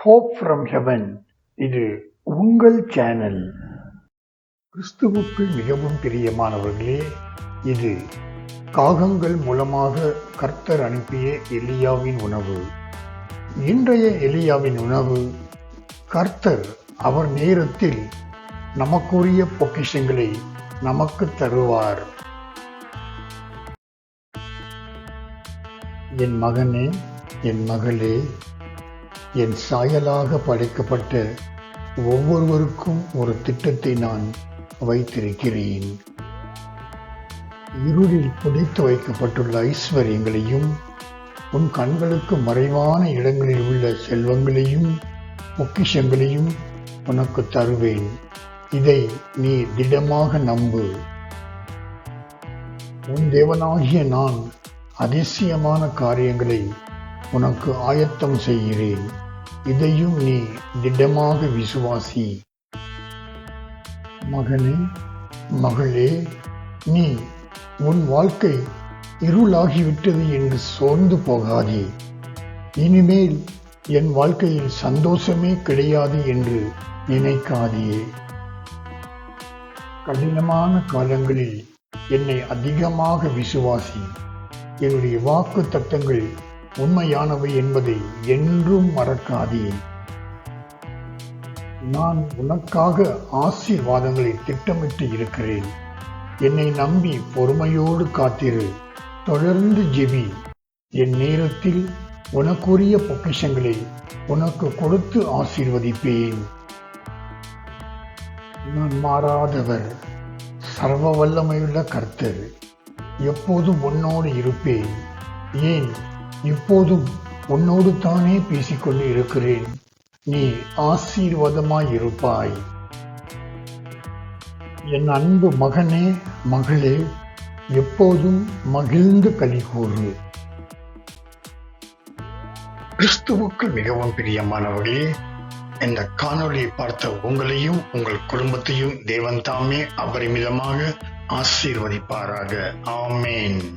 Hope from heaven இது உங்கள் channel கிறிஸ்துவுக்குள் மிகவும் பிரியமானவர்களே இது காகங்கள் மூலமாக கர்த்தர் அனுப்பிய எலியாவின் உணவு. இன்றைய எலியாவின் உணவு கர்த்தர் அவர் நேரத்தில் நமக்குரிய பொக்கிஷங்களை நமக்கு தருவார். என் மகனே என் மகளே என் சாயலாக படைக்கப்பட்ட ஒவ்வொருவருக்கும் ஒரு திட்டத்தை நான் வைத்திருக்கிறேன். இருளில் புதைத்து வைக்கப்பட்டுள்ள ஐஸ்வர்யங்களையும் உன் கண்களுக்கு மறைவான இடங்களில் உள்ள செல்வங்களையும் பொக்கிஷங்களையும் உனக்கு தருவேன். இதை நீ திடமாக நம்பு. உன் தேவனாகிய நான் அதிசயமான காரியங்களை உனக்கு ஆயத்தம் செய்கிறேன். இதையும் நீ திடமாக விசுவாசி. மகனே மகளே நீ உன் வாழ்க்கை இருளாகிவிட்டது என்று சோர்ந்து போகாதே. இனிமேல் என் வாழ்க்கையில் சந்தோஷமே கிடையாது என்று நினைக்காதே. கடினமான காலங்களில் என்னை அதிகமாக விசுவாசி. என்னுடைய வாக்கு தத்தங்கள் உண்மையானவை என்பதை என்றும் மறக்காதே. நான் உனக்காக ஆசீர்வாதங்களை திட்டமிட்டு இருக்கிறேன். என்னை நம்பி பொறுமையோடு காத்திரு. தொடர்ந்து ஜெபி. என் நேரத்தில் உனக்குரிய பொக்கிஷங்களை உனக்கு கொடுத்து ஆசீர்வதிப்பேன். நான் மாறாதவர். சர்வ வல்லமையுள்ள கர்த்தர். எப்போதும் உன்னோடு இருப்பேன். ஏன்? இப்போதும் உன்னோடு தானே பேசிக்கொண்டு இருக்கிறேன். நீ ஆசீர்வாதமாயிருப்பாய். என் அன்பு மகனே மகளே எப்போதும் மகிழ்ந்து கலிகூறு. கிறிஸ்துவுக்கு மிகவும் பிரியமானவர்களே இந்த காணொளியை பார்த்த உங்களையும் உங்கள் குடும்பத்தையும் தேவன் தாமே அபரிமிதமாக ஆசீர்வதிப்பாராக. ஆமேன்.